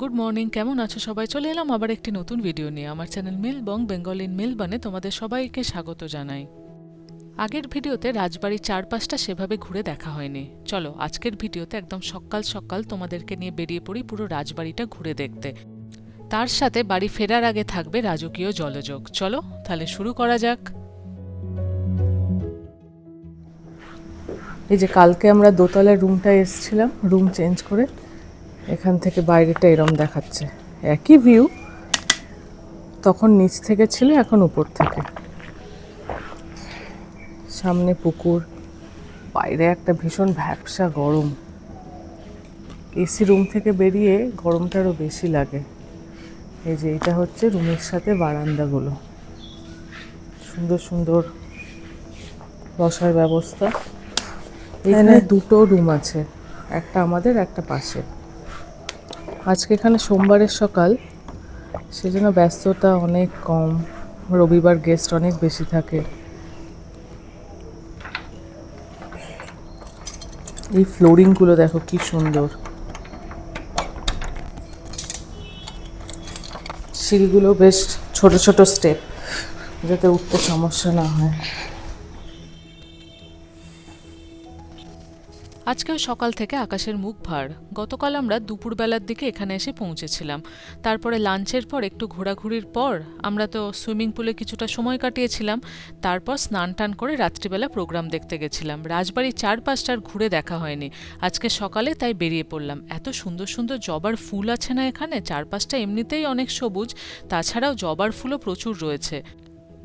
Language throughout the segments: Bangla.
গুড মর্নিং কেমন আছো সবাই? চলে এলাম আবার একটি নতুন ভিডিও নিয়ে। আমার চ্যানেল মিল বং বেঙ্গল ইন মিলবানে তোমাদের সবাইকে স্বাগত জানাই। আগের ভিডিওতে রাজবাড়ির চারপাশটা সেভাবে ঘুরে দেখা হয়নি। চলো, আজকের ভিডিওতে একদম সকাল সকাল তোমাদেরকে নিয়ে বেরিয়ে পড়ি পুরো রাজবাড়িটা ঘুরে দেখতে। তার সাথে বাড়ি ফেরার আগে থাকবে রাজকীয় জলযোগ। চলো, তাহলে শুরু করা যাক। এই যে কালকে আমরা দোতলার রুমটা এসেছিলাম রুম চেঞ্জ করে। এখান থেকে বাইরেটা এরম দেখাচ্ছে। একই ভিউ তখন নিচ থেকে ছিল এখন উপর থেকে। সামনে পুকুর বাইরে একটা ভীষণ ভ্যাপসা গরম। এসি রুম থেকে বেরিয়ে গরমটা আরও বেশি লাগে। এই যে এটা হচ্ছে রুমের সাথে বারান্দাগুলো। সুন্দর সুন্দর বসার ব্যবস্থা। এখানে দুটো রুম আছে একটা আমাদের একটা পাশে আজকে এখানে সোমবারের সকাল, সেজন্য ব্যস্ততা অনেক কম। রবিবার গেস্ট অনেক বেশি থাকে। এই ফ্লোরিংগুলো দেখো কি সুন্দর। সিঁড়িগুলো বেশ ছোট ছোট স্টেপ যাতে উঠতে সমস্যা না হয়। আজকেও সকাল থেকে আকাশের মুখ ভার। গতকাল আমরা দুপুরবেলার দিকে এখানে এসে পৌঁছেছিলাম। তারপরে লাঞ্চের পর একটু ঘোরাঘুরির পর আমরা তো সুইমিং পুলে কিছুটা সময় কাটিয়েছিলাম। তারপর স্নান টান করে রাত্রিবেলা প্রোগ্রাম দেখতে গেছিলাম। রাজবাড়ির চারপাশটার ঘুরে দেখা হয়নি। আজকে সকালে তাই বেরিয়ে পড়লাম। এত সুন্দর সুন্দর জবার ফুল আছে না এখানে? চারপাশটা এমনিতেই অনেক সবুজ। তাছাড়াও জবার ফুলও প্রচুর রয়েছে।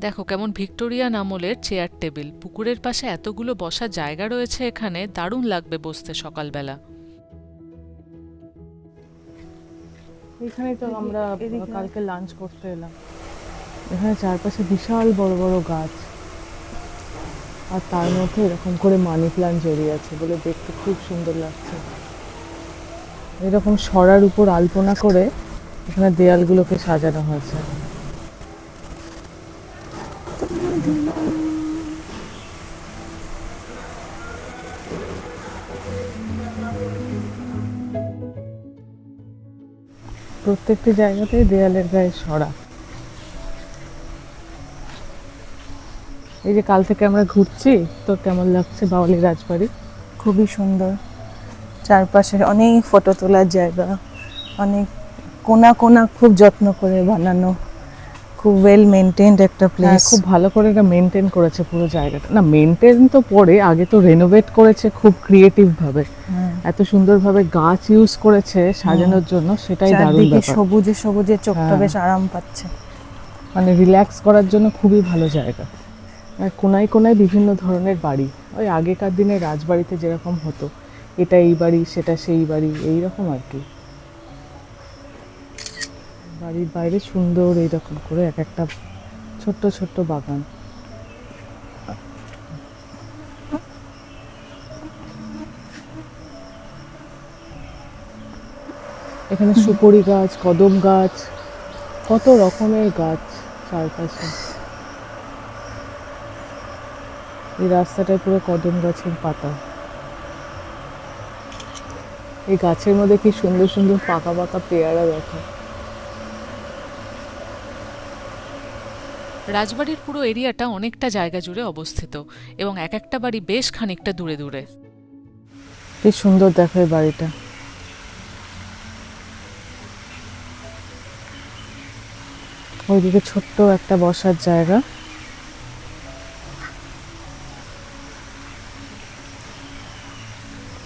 দেখো কেমন ভিক্টোরিয়ান আমলের চেয়ার টেবিল। পুকুরের পাশে এতগুলো বসার জায়গা রয়েছে এখানে দারুণ লাগবে বসতে সকালবেলা। এখানে তো আমরা কালকে লাঞ্চ করতে এলাম। এখানে চারপাশে বিশাল বড় বড় গাছ। আর তার মধ্যে এরকম করে মানি প্লান্ট জড়িয়ে আছে বলে দেখতে খুব সুন্দর লাগছে। এরকম সরার উপর আলপনা করে এখানে দেয়ালগুলোকে সাজানো হয়েছে। প্রত্যেকটি জায়গাতেই দেয়ালের গায়ে সরা। এই যে কাল থেকে আমরা ঘুরছি, তো কেমন লাগছে বাউলি রাজবাড়ি? খুবই সুন্দর। চারপাশে অনেক ফটো তোলার জায়গা, অনেক কোনা কোনা খুব যত্ন করে বানানো। খুব ওয়েল মেনটেন্ড একটা হ্যাঁ, প্লেস খুব ভালো করে এটা মেনটেন করেছে পুরো জায়গাটা। না মেনটেন তো পরে আগে তো রেনোভেট করেছে খুব ক্রিয়েটিভ ভাবে। এত সুন্দরভাবে গাছ ইউজ করেছে সাজানোর জন্য সেটাই দারুণ ব্যাপার। সবুজে সবুজে চোখটা হ্যাঁ। বেশ আরাম পাচ্ছে। মানে রিল্যাক্স করার জন্য খুবই ভালো জায়গা। আর কোনায় কোনায় বিভিন্ন ধরনের বাড়ি। ওই আগেকার দিনে রাজবাড়িতে যেরকম হতো এটা এই বাড়ি সেটা সেই বাড়ি এইরকম আর কি। বাড়ির বাইরে সুন্দর এইরকম করে এক একটা ছোট্ট ছোট্ট বাগান। এখানে সুপারি গাছ কদম গাছ কত রকমের গাছ চারপাশে। এই রাস্তাটায় পুরো কদম গাছের পাতা। এই গাছের মধ্যে কি সুন্দর সুন্দর পাকা পাকা পেয়ারা দেখা। রাজবাড়ির পুরো এরিয়াটা অনেকটা জায়গা জুড়ে অবস্থিত এবং এক একটা বাড়ি বেশ খানিকটা দূরে দূরে। কি সুন্দর দেখো এই বাড়িটা। ওইদিকে ছোট্ট একটা বসার জায়গা।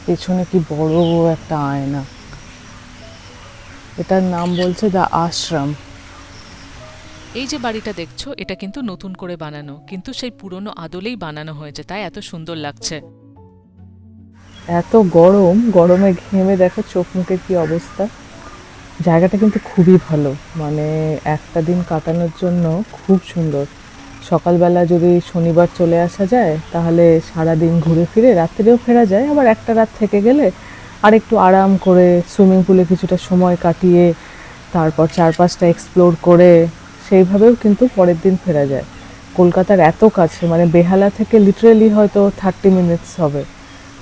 পেছনে কি বড় একটা আয়না। এটার নাম বলছে দ্য আশ্রম। এই যে বাড়িটা দেখছ, এটা কিন্তু নতুন করে বানানো, কিন্তু সেই পুরনো আদলেই বানানো হয়েছে, তাই এত সুন্দর লাগছে। এত গরম, গরমে ঘেমে দেখো চোখ মুখের কি অবস্থা। জায়গাটা কিন্তু খুবই ভালো মানে একটা দিন কাটানোর জন্য খুব সুন্দর। সকালবেলা যদি শনিবার চলে আসা যায়, তাহলে সারা দিন ঘুরে ফিরে রাত্রেও ফেরা যায়, আবার একটা রাত থেকে গেলে আর একটু আরাম করে সুইমিং পুলে কিছুটা সময় কাটিয়ে, তারপর চারপাশটা এক্সপ্লোর করে সেইভাবেও কিন্তু পরের দিন ফেরা যায়। কলকাতার এত কাছে মানে বেহালা থেকে লিটারেলি হয়তো থার্টি মিনিটস হবে।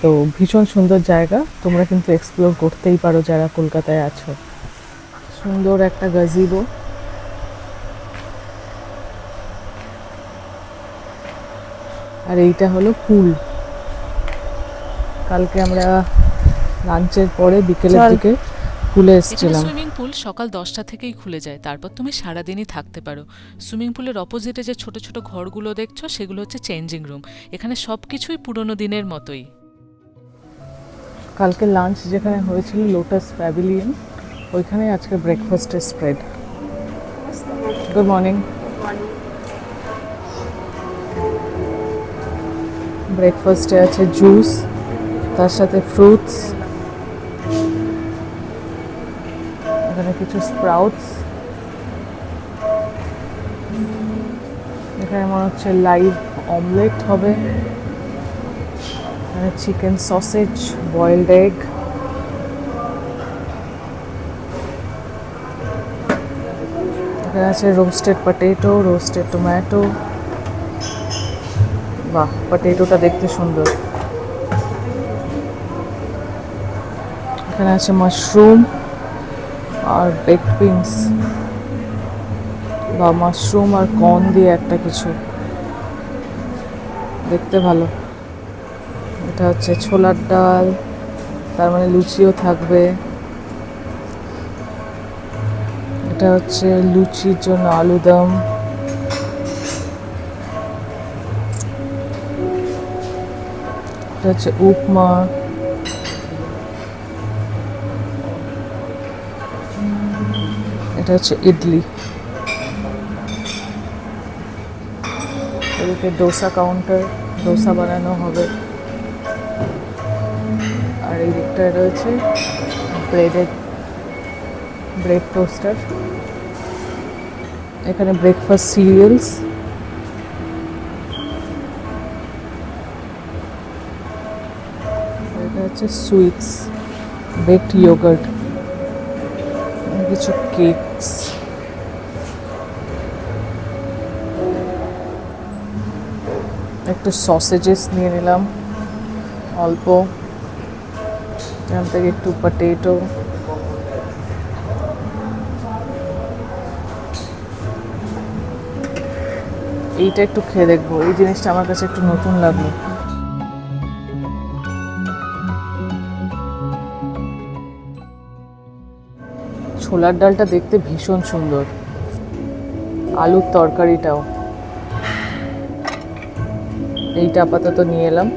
তো ভীষণ সুন্দর জায়গা তোমরা কিন্তু এক্সপ্লোর করতেই পারো যারা কলকাতায় আছো। সুন্দর একটা গাজিবো আর এইটা হলো পুল কালকে আমরা লাঞ্চের পরে বিকেলের দিকে পুলে এসেছিলাম। পুল সকাল দশটা থেকেই খুলে যায়। তারপর তুমি সারাদিনই থাকতে পারো। সুইমিং পুলের অপোজিটে যে ছোট ছোট ঘরগুলো দেখছ, সেগুলো হচ্ছে চেঞ্জিং রুম এখানে সব কিছুই পুরনো দিনের মতোই। কালকে লাঞ্চ যেখানে হয়েছিল লোটাস প্যাভিলিয়ন ওইখানে আজকে ব্রেকফাস্টের স্প্রেড গুড মর্নিং ব্রেকফাস্টে আছে জুস তার সাথে ফ্রুটস কিছু স্প্রাউটস এখানে মনে হচ্ছে লাইভ অমলেট হবে। এখানে চিকেন সসেজ বয়েলড এগ এখানে আছে রোস্টেড পটেটো রোস্টেড টমেটো বাহ পটেটোটা দেখতে সুন্দর। এখানে আছে মাশরুম আর বেকড বিনস বা মাশরুম আর কর্ন দিয়ে একটা কিছু। দেখতে ভালো। এটা হচ্ছে ছোলার ডাল, তার মানে লুচিও থাকবে। এটা হচ্ছে লুচির জন্য আলুদম এটা হচ্ছে উপমা। এটা হচ্ছে ইডলি। এদিকে ডোসা কাউন্টার ডোসা বানানো হবে। আর এই দিকটায় রয়েছে ব্রেডের ব্রেড টোস্টার এখানে ব্রেকফাস্ট সিরিয়ালস এটা হচ্ছে সুইটস বেকড ইয়োগার্ট কিছু কেকস একটু সসেজেস নিয়ে নিলাম, অল্প। এখান থেকে একটু পটেটো এইটা একটু খেয়ে দেখব। এই জিনিসটা আমার কাছে একটু নতুন লাগল। ছোলার ডালটা দেখতে ভীষণ সুন্দর। আলুর তরকারিটাও। এইটা আপাতত নিয়ে এলাম।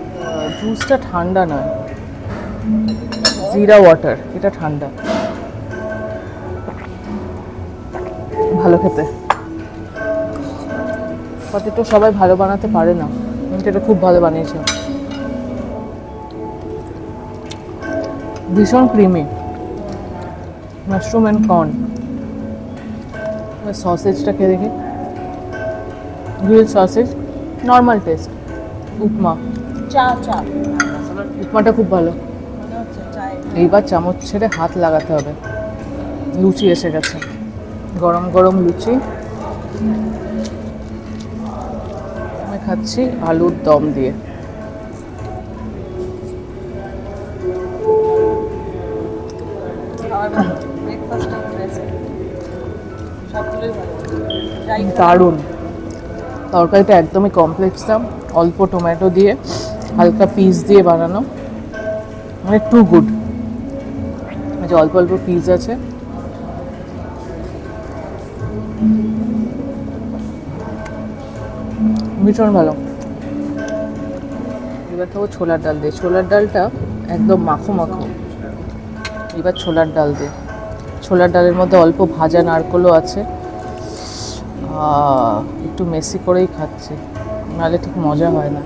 জুসটা ঠান্ডা নয়। জিরা ওয়াটার, এটা ঠান্ডা। ভালো খেতে। পটেটো সবাই ভালো বানাতে পারে না। কিন্তু এটা খুব ভালো বানিয়েছে। ভীষণ ক্রিমি। মাশরুম অ্যান্ড কর্ন সসেজটা খেয়ে দেখি। গ্রিল সসেজ নর্মাল টেস্ট উপমা। চা চা। উপমাটা খুব ভালো। এইবার চামচ ছেড়ে হাত লাগাতে হবে। লুচি এসে গেছে। গরম গরম লুচি। আমি খাচ্ছি আলুর দম দিয়ে। দারুণ। তরকারিটা একদমই কমপ্লেক্স দাম অল্প টমেটো দিয়ে, হালকা পিস দিয়ে বানানো। মানে টু গুড যে অল্প অল্প পিস আছে। ভীষণ ভালো। এবার খাব ছোলার ডাল দিয়ে। ছোলার ডালটা একদম মাখো মাখো। এবার ছোলার ডাল দিয়ে। ছোলার ডালের মধ্যে অল্প ভাজা নারকোলও আছে। একটু মেসি করেই খাচ্ছি। নাহলে ঠিক মজা হয় না।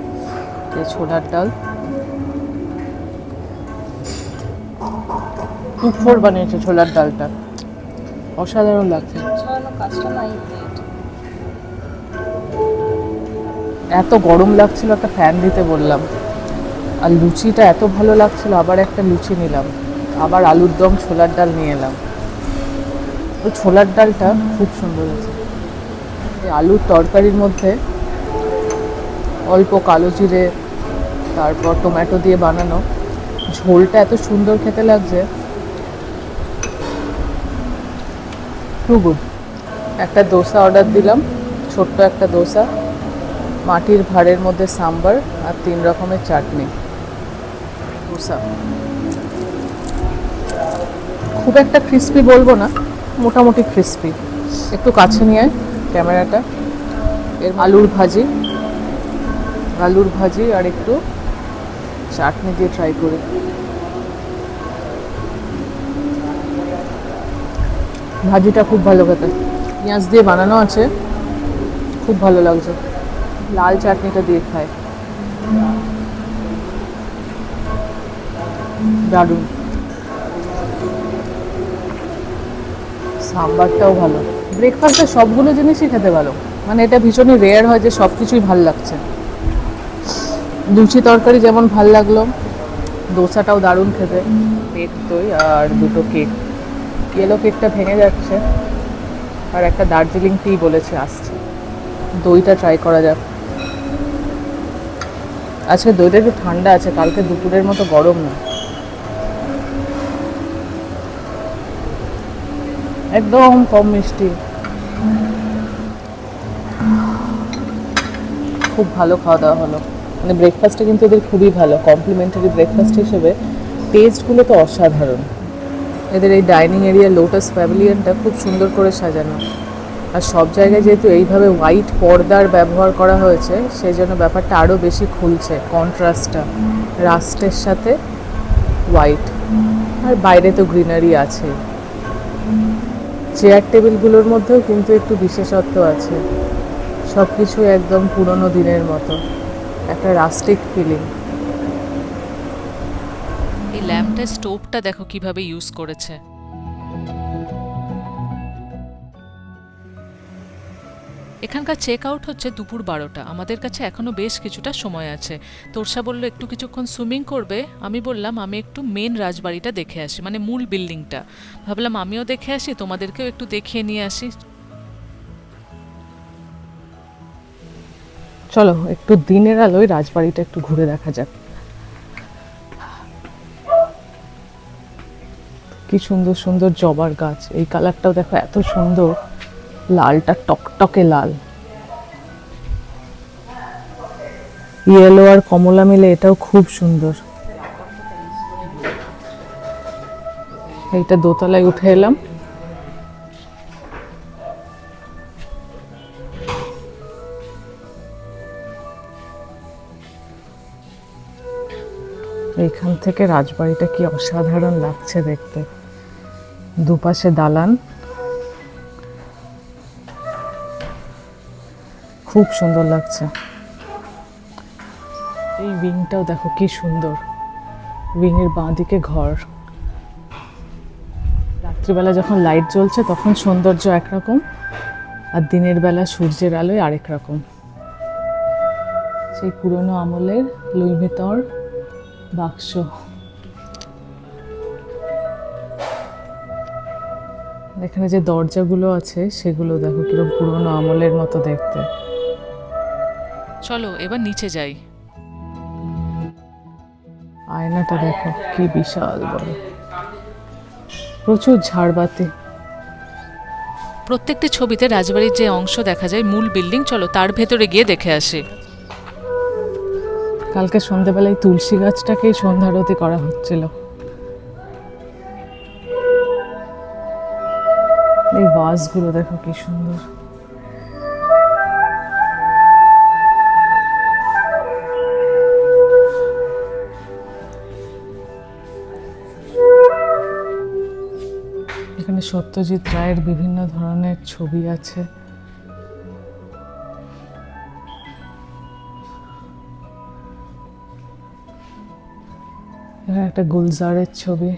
এই ছোলার ডাল। টুকফোর বানিয়েছে ছোলার ডালটা। অসাধারণ লাগছে। এত গরম লাগছিল একটা ফ্যান দিতে বললাম। আর লুচিটা এত ভালো লাগছিল আবার একটা লুচি নিলাম। আবার আলুর দম ছোলার ডাল নিয়ে এলাম। ওই ছোলার ডালটা খুব সুন্দর হয়েছে। আলুর তরকারির মধ্যে অল্প কালো জিরে, তারপর টমেটো দিয়ে বানানো। ঝোলটা এত সুন্দর খেতে লাগছে। টু গুড একটা দোসা অর্ডার দিলাম, ছোট্ট একটা দোসা। মাটির ভাঁড়ের মধ্যে সাম্বার আর তিন রকমের চাটনি। দোসা। খুব একটা ক্রিস্পি বলব না, মোটামুটি ক্রিস্পি একটু কাছে নিয়ে ক্যামেরাটা। এর আলুর ভাজি আলুর ভাজি আর একটু চাটনি দিয়ে ট্রাই করি। ভাজিটা খুব ভালো খেতে। পেঁয়াজ দিয়ে বানানো আছে, খুব ভালো লাগছে। লাল চাটনিটা দিয়ে খায়। দারুণ। সাম্বারটাও ভালো। ব্রেকফাস্টে সবগুলো জিনিসই খেতে ভালো। মানে এটা ভীষণই রেয়ার হয় যে সব কিছুই ভালো লাগছে। লুচি তরকারি যেমন ভালো লাগল, দোসাটাও দারুণ খেতে। কেক দই আর দুটো কেক। ইয়েলো কেকটা ভেঙে যাচ্ছে, আর একটা দার্জিলিং টি বলেছে আসছে দইটা ট্রাই করা যাক। আজকে দইটা একটু ঠান্ডা আছে, কালকে দুপুরের মতো গরম না। একদম কম মিষ্টি। খুব ভালো খাওয়া দাওয়া হলো। মানে ব্রেকফাস্টে কিন্তু এদের খুবই ভালো। কমপ্লিমেন্টারি ব্রেকফাস্ট হিসেবে টেস্টগুলো তো অসাধারণ। এদের এই ডাইনিং এরিয়া লোটাস প্যাভিলিয়নটা খুব সুন্দর করে সাজানো। আর সব জায়গায় যেহেতু এইভাবে হোয়াইট পর্দার ব্যবহার করা হয়েছে সেই জন্য ব্যাপারটা আরও বেশি খুলছে কন্ট্রাস্টটা রাস্টের সাথে হোয়াইট আর বাইরে তো গ্রিনারি আছে চেয়ার টেবিলগুলোর মধ্যেও কিন্তু একটু বিশেষত্ব আছে। সব কিছু একদম পুরনো দিনের মতো। একটা রাস্টিক ফিলিং এই ল্যাম্পটা স্টোভটা দেখো কীভাবে ইউজ করেছে। এখানকার চেক আউট হচ্ছে দুপুর বারোটা। আমাদের কাছে এখনও বেশ কিছুটা সময় আছে। তোরসা বলল, একটু কিছুক্ষণ সুইমিং করবে? আমি বললাম, আমি একটু মেন রাজবাড়িটা দেখে আসি মানে মূল বিল্ডিংটা ভাবলাম, আমিও দেখে আসি, তোমাদেরকেও একটু দেখিয়ে নিয়ে আসি। চলো, একটু দিনের আলোয় রাজবাড়িটা একটু ঘুরে দেখা যাক। কি সুন্দর সুন্দর জবার গাছ। এই কালারটাও দেখো, এত সুন্দর। লালটা টকটকে লাল। ইয়েলো আর কমলা মিলে এটাও খুব সুন্দর। এইটা দোতলায় উঠে এলাম। এইখান থেকে রাজবাড়িটা কি অসাধারণ লাগছে দেখতে। দুপাশে দালান। খুব সুন্দর লাগছে। এই উইংটাও দেখো কি সুন্দর। উইংয়ের বাঁ দিকে ঘর। রাত্রিবেলা যখন লাইট জ্বলছে তখন সৌন্দর্য একরকম, আর দিনের বেলা সূর্যের আলোয় আরেক রকম। সেই পুরনো আমলের লুই ভিতর বাক্স। এখানে যে দরজাগুলো আছে, সেগুলো দেখো কীরকম পুরনো আমলের মতো দেখতে। চলো এবার নিচে যাই। আয়নাটা দেখো কি বিশাল বড়। প্রচুর ঝাড়বাতি প্রত্যেকটি ছবিতে রাজবাড়ির যে অংশ দেখা যায় মূল বিল্ডিং চলো তার ভেতরে গিয়ে দেখে আসি। কালকে সন্ধ্যেবেলায় তুলসী গাছটাকেই সন্ধ্যারতি করা হচ্ছিল। এই বাসগুলো দেখো কি সুন্দর। সত্যজিৎ রায়ের বিভিন্ন ধরনের ছবি আছে। একটা গুলজারের ছবি।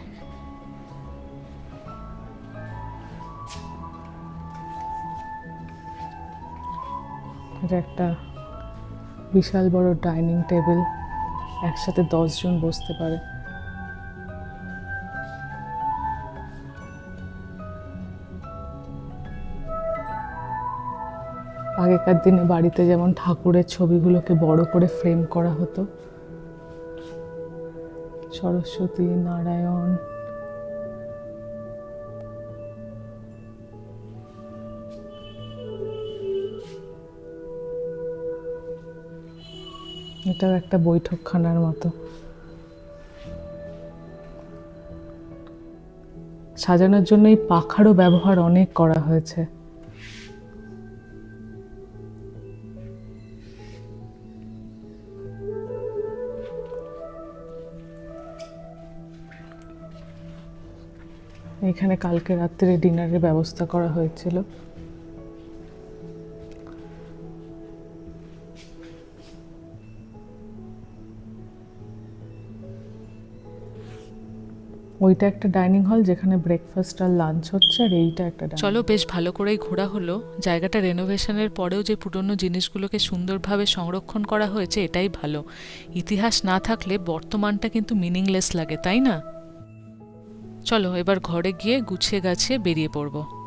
এটা একটা বিশাল বড় ডাইনিং টেবিল। একসাথে দশজন বসতে পারে। আগেকার দিনে বাড়িতে যেমন ঠাকুরের ছবিগুলোকে বড় করে ফ্রেম করা হতো। সরস্বতী, নারায়ণ। এটাও একটা বৈঠকখানার মতো। সাজানোর জন্য এই পাখারও ব্যবহার অনেক করা হয়েছে। এখানে কালকে রাত্রে ডিনারের ব্যবস্থা করা হয়েছিল। ওইটা একটা ডাইনিং হল যেখানে ব্রেকফাস্ট আর লাঞ্চ হচ্ছে আর এইটা একটা চলো বেশ ভালো করেই ঘোরা হলো। জায়গাটা রেনোভেশনের পরেও যে পুরনো জিনিসগুলোকে সুন্দরভাবে সংরক্ষণ করা হয়েছে এটাই ভালো। ইতিহাস না থাকলে বর্তমানটা কিন্তু মিনিংলেস লাগে তাই না? চলো, এবার ঘরে গিয়ে গুছিয়ে গাছিয়ে বেরিয়ে পড়ব।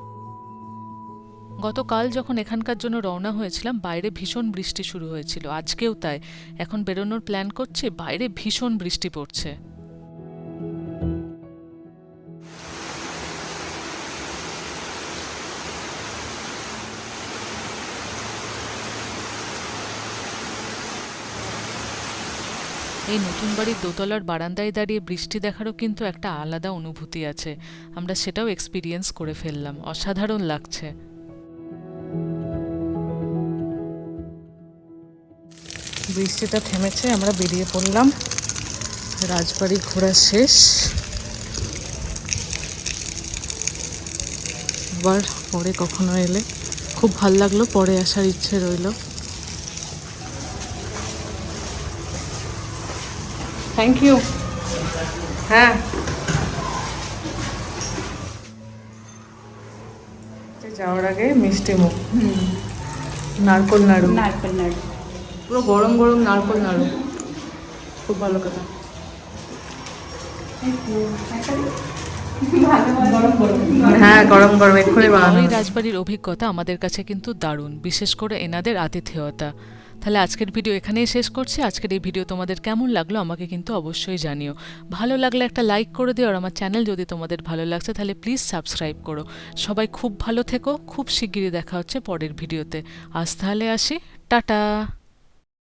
গতকাল যখন এখানকার জন্য রওনা হয়েছিলাম, বাইরে ভীষণ বৃষ্টি শুরু হয়েছিল। আজকেও তাই। এখন বেরোনোর প্ল্যান করছি, বাইরে ভীষণ বৃষ্টি পড়ছে। এই নতুন বাড়ির দোতলার বারান্দায় দাঁড়িয়ে বৃষ্টি দেখারও কিন্তু একটা আলাদা অনুভূতি আছে। আমরা সেটাও এক্সপিরিয়েন্স করে ফেললাম। অসাধারণ লাগছে। বৃষ্টিটা থেমেছে, আমরা বেরিয়ে পড়লাম। রাজবাড়ি ঘোরা শেষ। আবার পরে কখনো এলে। খুব ভালো লাগল, পরে আসার ইচ্ছে রইল। থ্যাংক ইউ হ্যাঁ। যাওয়ার আগে মিষ্টি মুখ। নারকোল নাড়ু। নারকেল নাড়ু। পুরো গরম গরম নারকোল নাড়ু। খুব ভালো কথা। হ্যাঁ গরম গরম এক্ষুনি রাজবাড়ির অভিজ্ঞতা আমাদের কাছে কিন্তু দারুণ বিশেষ করে এনাদের আতিথেয়তা। তাহলে আজকের ভিডিও এখানেই শেষ করছি। আজকের এই ভিডিও তোমাদের কেমন লাগল আমাকে কিন্তু অবশ্যই জানিও। ভালো লাগলে একটা লাইক করে দিও আর আমার চ্যানেল যদি তোমাদের ভালো লাগছে তাহলে প্লিজ সাবস্ক্রাইব করো। সবাই খুব ভালো থেকো। খুব শিগগিরই দেখা হচ্ছে পরের ভিডিওতে। আজ তাহলে আসি। টাটা!